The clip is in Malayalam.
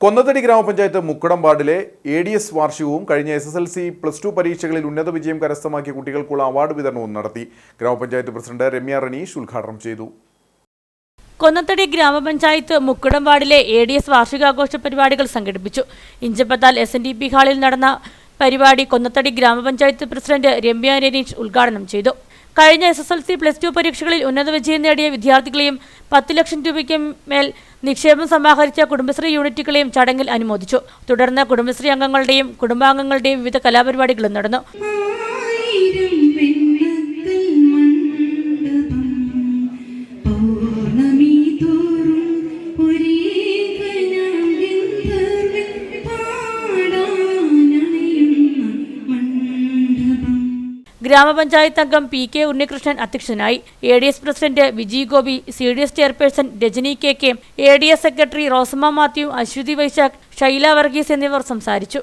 കൊന്നത്തടി ഗ്രാമപഞ്ചായത്ത് മുക്കടം വാർഡിലെ എ ഡി എസ് വാർഷികവും കഴിഞ്ഞ S S L C plus two പരീക്ഷകളിൽ ഉന്നത വിജയം കരസ്ഥമാക്കിയ കുട്ടികൾക്കുള്ള അവാർഡ് വിതരണവും നടത്തി. ഗ്രാമപഞ്ചായത്ത് പ്രസിഡന്റ് രമ്യ റനീഷ് ഉദ്ഘാടനം ചെയ്തു. കൊന്നത്തടി ഗ്രാമപഞ്ചായത്ത് മുക്കുടം വാർഡിലെ എ ഡി എസ് വാർഷികാഘോഷ പരിപാടികൾ സംഘടിപ്പിച്ചു. ഇഞ്ചപ്പത്താൽ എസ് എൻ ഡി പി ഹാളിൽ നടന്ന പരിപാടി കൊന്നത്തടി ഗ്രാമപഞ്ചായത്ത് പ്രസിഡന്റ് രമ്യ രനീഷ് ഉദ്ഘാടനം ചെയ്തു. കഴിഞ്ഞ S S L C plus two പരീക്ഷകളിൽ ഉന്നത വിജയം നേടിയ വിദ്യാർത്ഥികളെയും പത്ത് ലക്ഷം രൂപയ്ക്ക് മേൽ നിക്ഷേപം സമാഹരിച്ച കുടുംബശ്രീ യൂണിറ്റുകളെയും ചടങ്ങിൽ അനുമോദിച്ചു. തുടർന്ന് കുടുംബശ്രീ അംഗങ്ങളുടെയും കുടുംബാംഗങ്ങളുടെയും വിവിധ കലാപരിപാടികളും നടന്നു. ഗ്രാമപഞ്ചായത്ത് അംഗം പി കെ ഉണ്ണികൃഷ്ണൻ അധ്യക്ഷനായി A D S president Viji Gopi C D S chairperson Rajani K K A D S secretary Rosamma Mathew Ashwathi Vaishakh Shaila Varghese എന്നിവർ സംസാരിച്ചു.